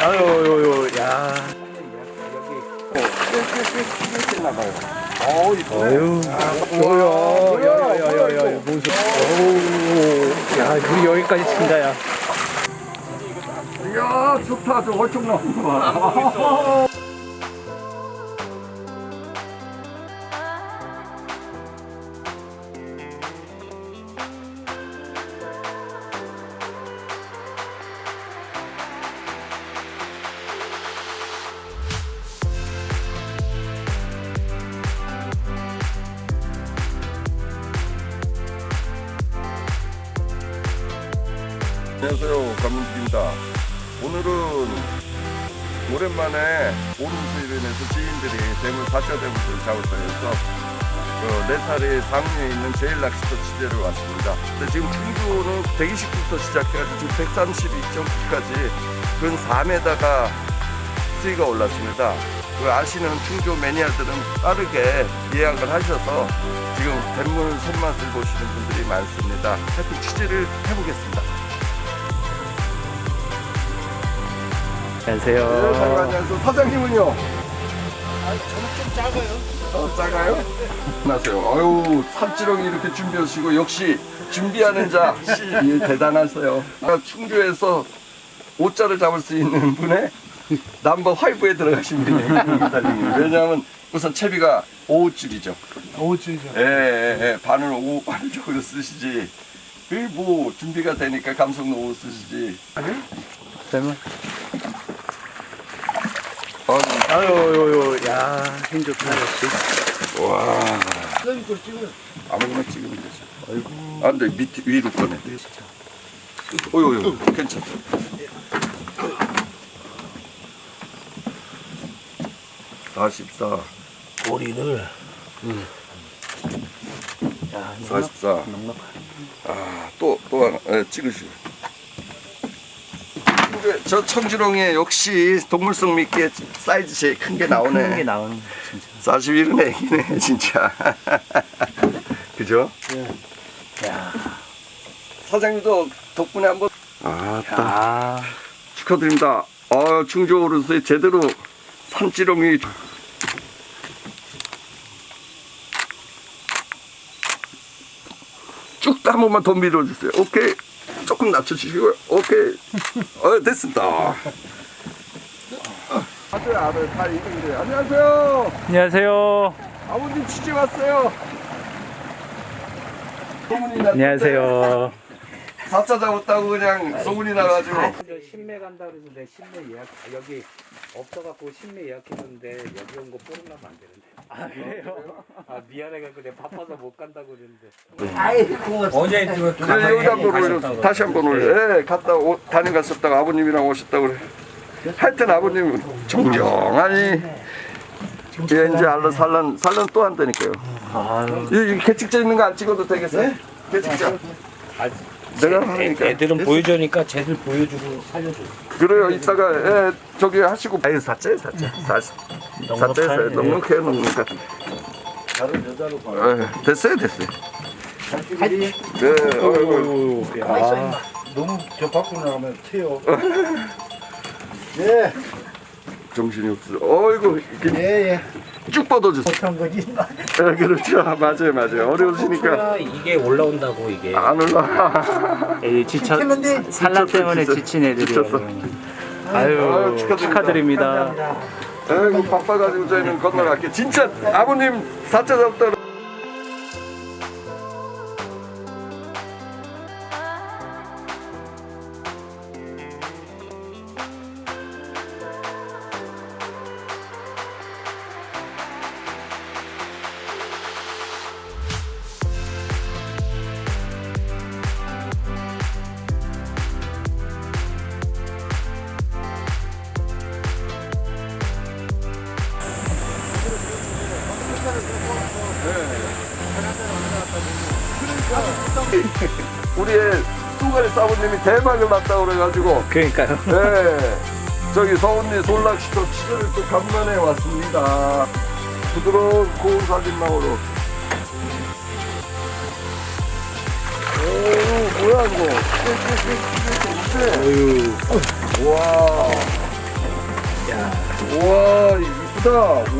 아유, 아유, 야. 나가요. 어우. 아유, 어유, 야, 야, 야, 야, 야, 무슨, 어우, 야, 우리 여기까지 친다, 야. 이야, 좋다. 저 얼청 나온 거. 안녕하세요. 감문입니다. 오늘은 오랜만에 오름수일로 인해서 지인들이 대물 사자 대물을 잡았다 해서 그 네살의 상류에 있는 제일 낚시터 취재를 왔습니다. 근데 지금 충주는 120부터 시작해가지고 지금 132.9까지 근 4m가 수위가 올랐습니다. 그 아시는 충주 매니아들은 빠르게 예약을 하셔서 지금 대물 손맛을 보시는 분들이 많습니다. 하여튼 취재를 해보겠습니다. 안녕하세요. 안녕하세요. 사장님은요? 아, 저는 좀 작아요. 어, 작아요? 안녕하세요. 아유, 산지렁이 이렇게 준비하시고, 역시 준비하는 자, 예, 대단하세요. 아, 충주에서 오자를 잡을 수 있는 분의 남버 5에 들어가신 분이에요. 왜냐하면 우선 채비가 5줄이죠. 5주죠. 예, 예, 예. 반을 5, 반을 쪽으로 쓰시지. 그뭐 준비가 되니까 감성도 5 쓰시지. 설마? 아, 아유, 아유, 야, 힘 좋다, 역시. 와. 아무거나 찍으면 되죠. 아이고. 아, 근데 밑, 위로 꺼내. 어유, 어유, 괜찮다. 사십사, 꼬리를. 야, 사십사. 넉넉. 아, 또, 또 하나, 예, 찍으시고. 근데 저 청지롱에 역시 동물성 미끼에 사이즈 제일 큰 게 나오네. 큰 게 나오는 거, 진짜. 41은 애기네, 진짜. 그죠? 야, 사장님도 덕분에 한번. 아, 야. 축하드립니다. 아, 충주 오르스에 제대로 산지렁이. 쭉 한 번만 더 밀어주세요. 오케이. 조금 낮춰주시고요. 오케이. 어, 됐습니다. 아들, 아들, 다 이동이래요. 안녕하세요. 안녕하세요. 아버님 취재 왔어요. 소문이 났는데 안녕하세요. 사자 잡았다고 그냥 소문이 나가지고. 신매 간다 그래서 내 신매 예약 여기 없어갖고 신매 예약했는데 여기 온거 뽀르나면 안 되는데 아, 그래요? 아 미안해갖고 내가 바빠서 못 간다고 그랬는데. 어제 그 그래 여기 한번 올려 다시 한번 올려 예 갔다 오, 다녀갔었다가 아버님이랑 오셨다고 그래. 하여튼 아버님 정정하니. 예 이제 알러 산란 산란 또 한다니까요. 아유, 이, 이 개측자 있는 거 안 찍어도 되겠어요? 개측자 내가 하니까. 애들은 보여주니까 쟤들 보여주고 살려줘 그래요. 이따가 예 저기 하시고. 아유 사짜요 사짜 사짜 사짜에서 넉넉해 다른 여자로 봐요. 됐어요 됐어요. 네 어이구 야. 너무 저 밖으로 나가면 튀어. 정신이 없어. 어이구, 이렇게 예 예. 쭉 뻗어주세요. 못한 거지. 예, 그렇죠. 맞아요, 맞아요. 어려우시니까 이게 올라온다고 이게 안 올라. 애들 지쳐, 했는데 산란 때문에 지쳤어. 지친 애들이. 지쳤어. 아유, 아유, 축하드립니다. 축하드립니다. 아이고, 바빠가지고 저희는 건너갈게요. 진짜 아버님 사자 잡다. 사부님이 대박을 났다고 그래가지고 그러니까요. 네. 저기 서운리 솔락시도 취재를 또 간만에 왔습니다. 부드러운 고운 살림망으로. 오, 뭐야, 이거. 아유, 와. 야, 와 이쁘다.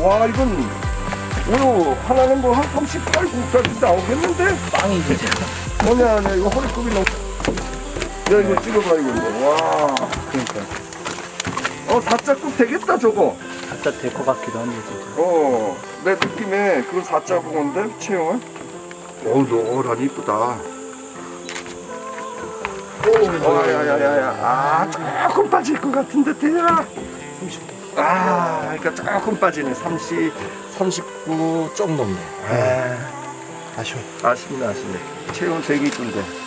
와 이건 오늘 하나는 뭐 한 38, 9까지 나오겠는데? 빵이 진짜. 아니야 아니야 이거 허리급이 너무. 야 이거 찍어봐 이거. 와. 그러니까. 어 사자급 되겠다 저거. 갖다 될것 같기도 한데 진짜. 어, 내 느낌에 그건 사자붕어인데 체형은? 어우, 노란 이쁘다. 오, 야야야야, 아 조금 빠질 것 같은데 대야. 아, 그러니까 조금 빠지네. 30, 39 좀 넘네. 아, 아쉬워. 아쉽네, 아쉽네. 체형 되게 이쁜데.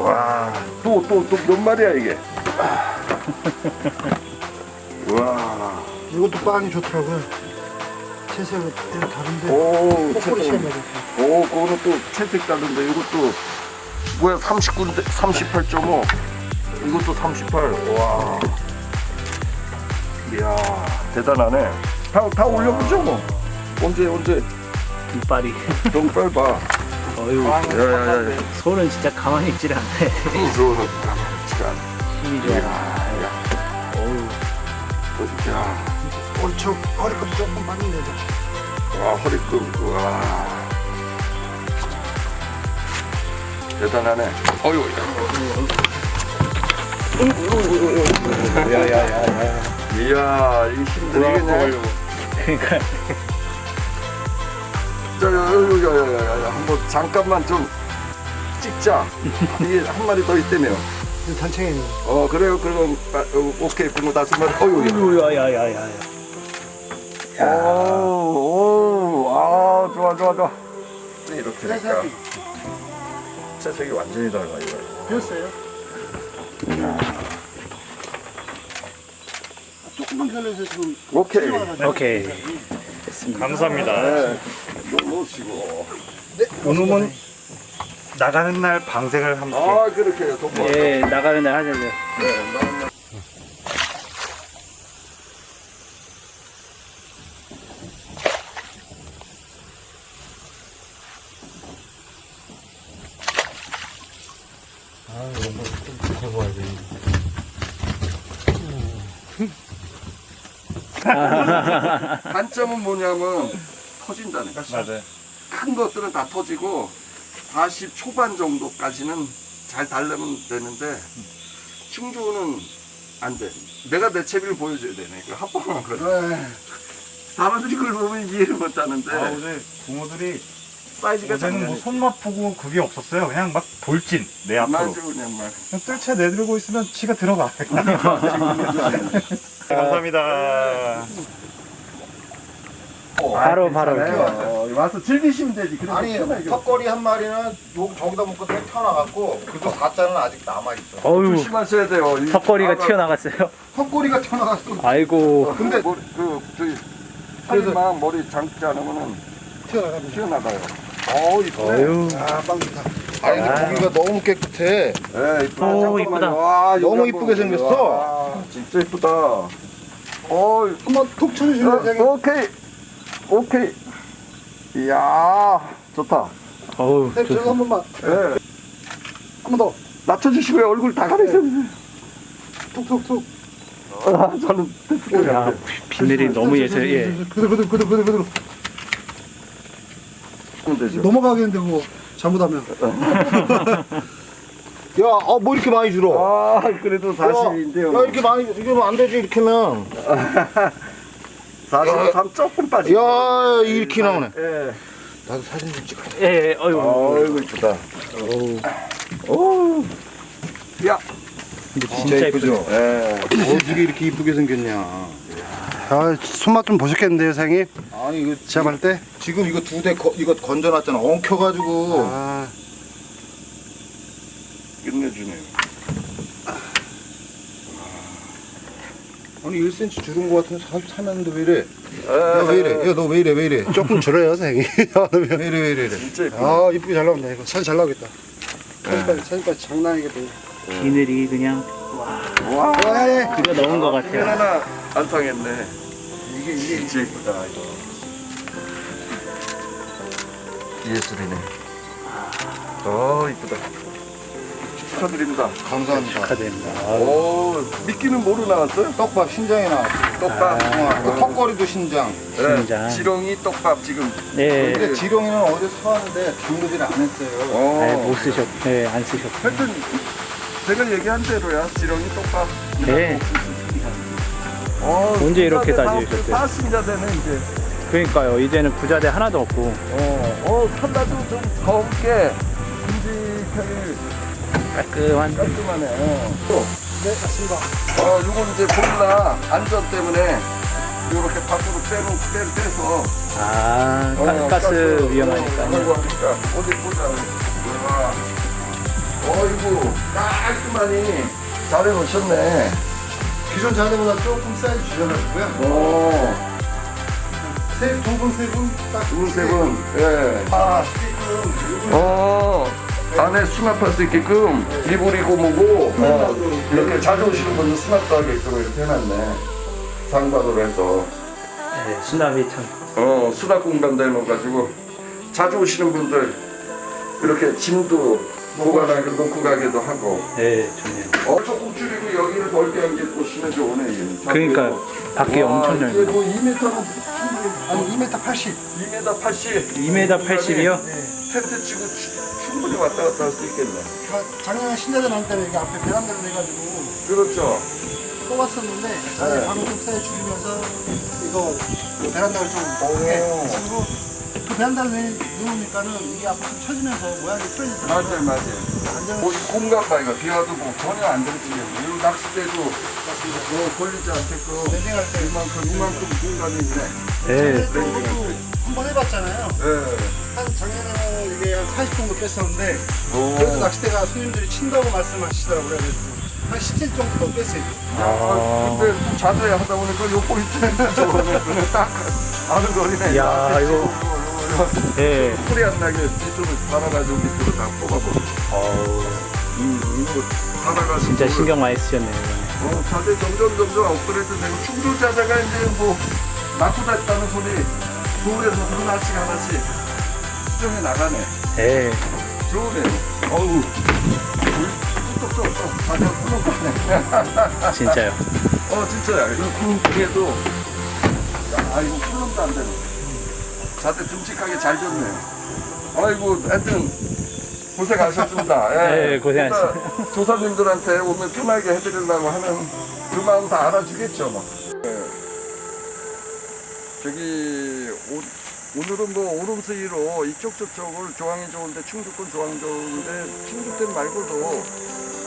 와, 또 또 또 몇 마리야 이게? 와. 이것도 빵이 좋더라고요. 채색은 다른데. 오, 채색. 채색이. 오, 그거는 또 채색 다른데 이것도 뭐야 39인데 38.5 이것도 38 와. 이야 대단하네. 다, 다 올려보죠 뭐. 언제 언제 이빨이. 좀 빨리 봐. 어휴. 야야야. 손은 진짜 가만히 있질 않네. 무서워서 가만히지가 않아. 힘이 좋아. 야, 어휴. 야, 엄청 허리까지 조금 빠진데. 와 허리급 와. 대단하네. 어유. 야야야야. 이야 이 힘들겠네. 그러니까. 한번 잠깐만 좀 찍자. 이게 한 마리 더 있다며. 단체에 어 그래요 그럼 아, 어, 오케이 붕어 다섯 마리. 어유. 어휴, 야야야야. 오오아 좋아 좋아 좋아. 이렇게 되니까 채색이 완전히 달라 이거. 됐어요. 조금만 결해서 지금 오케이. 오케이. 감사합니다. 네. 놓으시고. 오늘은 나가는 날 방생을 함께. 아 그렇게 해요. 돈 벌어. 예, 나가는 날 하자고요. 네, 나는 단점은 뭐냐면 터진다는 거. 맞아요. 큰 것들은 다 터지고 40 초반 정도까지는 잘 달려면 되는데 충주는 안 돼. 내가 내 채비를 보여줘야 되네. 그 합방한 거는. 사람들이 그걸 보면 이해를 못 하는데 아, 어제 부모들이 사이즈가 어제는 뭐 손맛 보고 그게 없었어요. 그냥 막 돌진 내 앞으로. 맞아 그냥 막. 그냥 뜰채 내들고 있으면 치가 들어가. 감사합니다. 바로, 바로. 어, 와서 즐기시면 되지. 그래서 아니 편하게. 턱걸이 한 마리는 요 저기다 묶고 tek 튀어나갔고 그래도 사자는 아직 남아있어 어휴. 조심하셔야 돼요. 이 턱걸이가 바가- 튀어나갔어요. 턱걸이가 튀어나갔어 아이고. 근데 머리, 그 저기 살인마 머리 장지 않으면은 튀어나가면 튀어나가요. 어우 이쁘네. 아빵 좋다 아니 근데 고기가 너무 깨끗해 네, 이쁘다. 오, 잠깐만요. 이쁘다. 와, 여기 너무 한번 이쁘게. 생겼어. 와, 진짜 이쁘다. 어, 한번 툭 쳐주실래요 어, 오케이, 오케이. 이야, 좋다. 어우. 네, 저기 한 번만 예, 한번 더 낮춰주시고요. 얼굴 다 가리세요. 툭툭툭 아, 저는 것 야. 비늘이 너무 예술, 예. 그대로 그대로 그대로 그대로 그대로 되죠. 넘어가겠는데 뭐 잘못하면 야뭐 이렇게 많이 줄어 아, 그래도 40인데요. 야 이렇게 많이 이러면 안 되지 이렇게 면 43 조금 빠지. 야 이렇게 나오네 예. 나도 사진 좀 찍어 예, 예, 어휴. 아이고 이쁘다. 오. 야, 진짜 예쁘죠? 예. 어떻게 이렇게 이쁘게 생겼냐 아, 손맛 좀 보셨겠는데요, 사장님? 아니 이거 시합할 때? 지금 이거 두 대 이거 건져놨잖아 엉켜가지고 아, 끝내주네요. 아니 1cm 줄은 거 같은데 43했는데 왜 이래 예, 야왜 이래 야 너 왜 이래 왜 이래 조금 줄어요, 사장님. 왜 이래 왜 이래 왜 이래 진짜 이쁘다. 아, 이쁘게 잘 나온다, 이거. 사진 잘 나오겠다. 사진까지, 사진까지 장난이겠다. 비늘이 그냥 와, 그거 넣은 것 같아요. 하나 안 상했네. 이게 이게 진짜 이쁘다 이거. 예술이네. 어 이쁘다. 축하드립니다. 감사합니다. 축하드립니다. 오, 미끼는 뭐로 나왔어요? 떡밥 신장이 나왔어. 떡밥. 어, 그 턱걸이도 신장. 네, 신장. 지렁이 떡밥 지금. 네. 근데 지렁이는 어제 사왔는데 담그질 안 했어요. 어. 네, 못 쓰셨, 네, 안 쓰셨고. 하여튼 제가 얘기한 대로야. 지렁이 떡밥. 네. 어, 언제 이렇게 부자대 다니셨어요? 사업- 사신자대는 이제. 그러니까요. 이제는 부자대 하나도 없고. 어, 어, 판다도 좀 더럽게 큼직하게 깔끔한. 깔끔하네. 어. 네, 맞습니다. 어, 요건 이제 보일러 안전 때문에 요렇게 밖으로 빼놓, 빼, 빼서. 아, 가, 어, 가스 하고 위험하니까요. 하니까. 어디 보자. 와. 어이구, 깔끔하니 잘 해놓으셨네. 기존 자리보다 조금 사이즈 줄여가지고요. 어, 세, 두 분, 세 분, 딱. 두 분, 세 분. 예. 아, 스테이크. 어, 안에 수납할 수 있게끔 이불이 고무고 어, 이렇게 자주 오시는 분들 수납도 하게끔 이렇게 해놨네. 상반으로 해서 네, 수납이 참. 어, 수납 공간도 해놓아가지고 자주 오시는 분들 이렇게 짐도 보관하게 놓고 가기도 하고 네, 좋네요. 어, 조금 줄이고 여기를 넓게 한게 보시면 좋네. 이게. 그러니까 밖에 와, 엄청 이게 넓네요. 뭐 2m는 아니, 2m 80. 2m 80. 2m 80이요? 텐트 치고 추- 충분히 왔다 갔다 할 수 있겠네. 작년에 신자대 나올 때는 여기 앞에 베란다를 해가지고 그렇죠. 뽑았었는데 네. 방금 좀 사이즈 줄이면서 이거 베란다를 좀 크게 치고 그 베란다를 내- 누우니까는 이게 앞으로 좀 쳐지면서 모양이 틀어지더라고요. 맞아요, 맞아요. 뭐, 이 공간 봐, 이거. 비 와도 뭐 전혀 안 들키겠네. 이 낚싯대도 뭐 걸리지 않게끔 랜딩할 때 이만큼, 이만큼 공간이 있네. 네. 저도 한번 해봤잖아요. 예. 한 작년에는 이게 한 40 정도 뺐었는데 오. 그래도 낚싯대가 손님들이 친다고 말씀하시더라고요. 그래서 한17 정도 더 뺐어요. 야, 근데 뭐 자세히 하다 보니까 요 포인트는 저거는 딱 아는 거리네. 야, 이거. 요거, 요거, 요거. 네. 소리 안 나게 뒤쪽을 달아가지고 밑으로 다 뽑아버려. 어우, 음, 이거 달아가지고. 진짜 신경 많이 쓰셨네요. 어, 자세 점점 점점 업그레이드 되고 충주 자세가 이제 뭐 낙후됐다는 소리 서울에서 하나씩 하나씩 수정해 나가네. 네. 좋으네. 어우. 뚝뚝뚝뚝 자세 풀어가네. 진짜요. 어 진짜야. 이 중에도 야 이거 풀럼도 안 되네. 자세 듬직하게 잘 졌네. 아이고 하여튼 고생하셨습니다. 예. 네, 고생하셨습니다. 그러니까 조사님들한테 오늘 편하게 해드리려고 하면 그 마음 다 알아주겠죠 뭐. 예. 저기 오, 오늘은 뭐 오름수위로 이쪽 저쪽을 조항이 좋은데 충주권 조항 좋은데 충주댐 말고도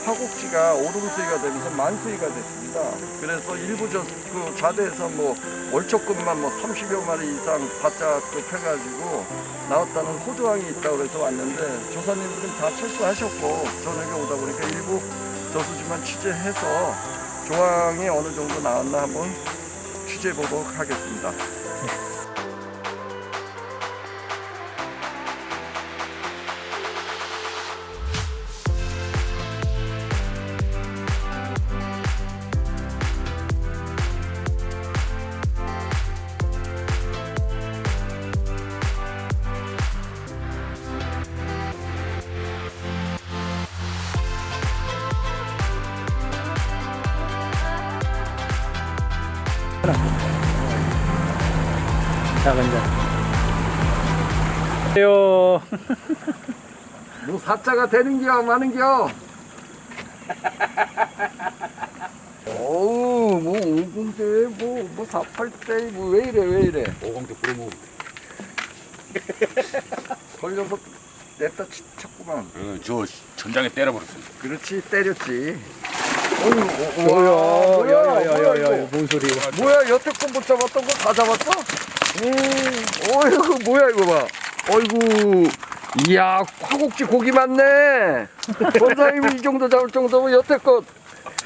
화곡지가 오름수위가 되면서 만수위가 됐습니다. 그래서 일부 저, 그 좌대에서 뭐 월초급만 뭐 30여 마리 이상 사자급 해가지고 나왔다는 호조항이 있다고 그래서 왔는데 조사님들은 다 철수하셨고 저녁에 오다 보니까 일부 저수지만 취재해서 조항이 어느 정도 나왔나 한번 취재해 보도록 하겠습니다. 자. 요. 뭐 사자가 되는겨 마는겨? 어우 뭐 오공대 뭐 뭐 사팔대 뭐 왜 이래 왜 이래 오공대 부르면 걸려서 냈다 치- 쳤구만 어, 저 전장에 때려버렸어요. 그렇지 때렸지 뭐야, 야, 야, 야, 야, 야, 이거? 뭔 소리야. 뭐야 여태껏 못 잡았던 거 다 잡았어? 음 어이구 뭐야 이거 봐 어이구 이야 화곡지 고기 많네 권사님이 이 정도 잡을 정도면 여태껏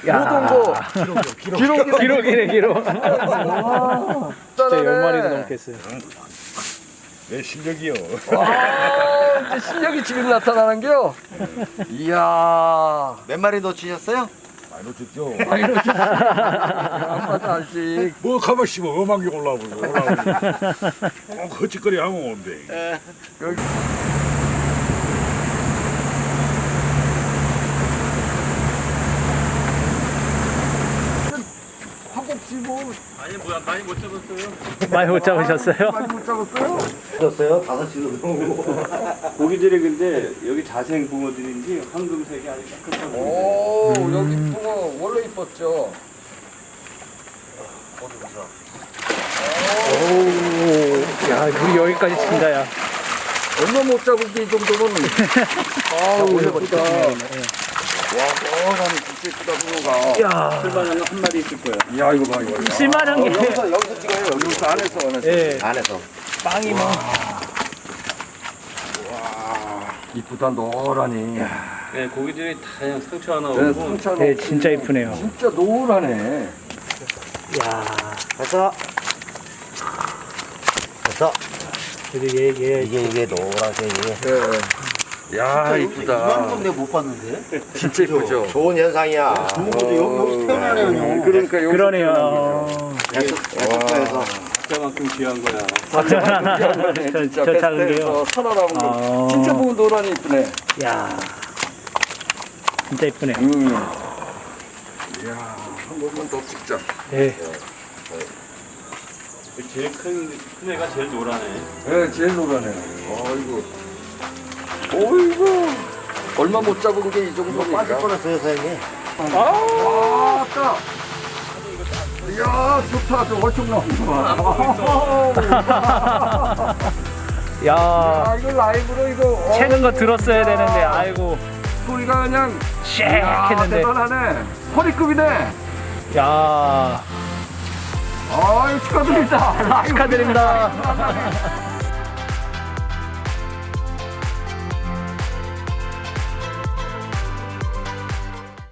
야. 못온 거 기록이 기록이네, 기록. 진짜 진짜 열 마리도 넘겠어요. 내 실력이요. 아, 이제 실력이 지금 나타나는겨? 이야. 몇 마리 놓치셨어요? 많이 놓쳤죠. 아빠도 알지. 뭐 가만 씹어 음악이 올라오고 올라오고. 어, 거짓거리 하면 온대. 잡았지 뭐. 많이 못 잡으셨어요? 많이 못 잡았어요? 졌어요? 다섯 시로 고기들이 근데 여기 자생 붕어들인지 황금색이 아주 깨끗한 오, 여기 붕어 원래 이뻤죠? 오, 야, 물이 여기까지 친다, 야. 얼마 못 잡은 게이 정도면. 아우, 예쁘다. 와, 너란 진짜 예쁘다, 붕어가. 야, 출발하면 한 마리 있을 거예요. 야, 이거 봐, 이거. 봐. 쓸만한 게. 여기서 여기서 찍어요. 여기 여기서 안에서, 안에서. 예, 안에서. 빵이 뭐. 이쁘다, 노란이. 네, 고기들이 다 그냥 상처 하나 네, 오고 상처 네, 진짜 이쁘네요. 진짜 노란해. 야, 됐어. 됐어. 그래도 얘, 얘. 이게 이게 노란색 이게. 네. 야, 이쁘다. 건 내가 못 봤는데. 진짜 이쁘죠? 좋은 현상이야. 좋은 것도 여기 여기서 태어나네요. 형. 그러니까 여기서 그러네요. 에스프에서 그만큼 귀한 거야. 진짜 저 작은 베스트에서 살아남은 거. 아. 진짜 보면 노란이 이쁘네. 야, 진짜 이쁘네요. 음. 이야, 한 번만 더 찍자. 네. 제일 큰, 큰 애가 제일 노라네. 네, 제일 노란해. 어이구. 어이구. 얼마 못 잡은 게 이 빠질 정도니까. 뻔했어요, 사장님. 아, 왔다. 이야, 좋다. 저 얼청 나온다. 야, 아, 이거 라이브로 이거. 어, 채는 거 들었어야 되는데, 아이고, 소리가 그냥. 쉑 이야, 했는데. 대단하네. 허리급이네. 야, 아유, 축하드립니다. 라이브. 축하드립니다.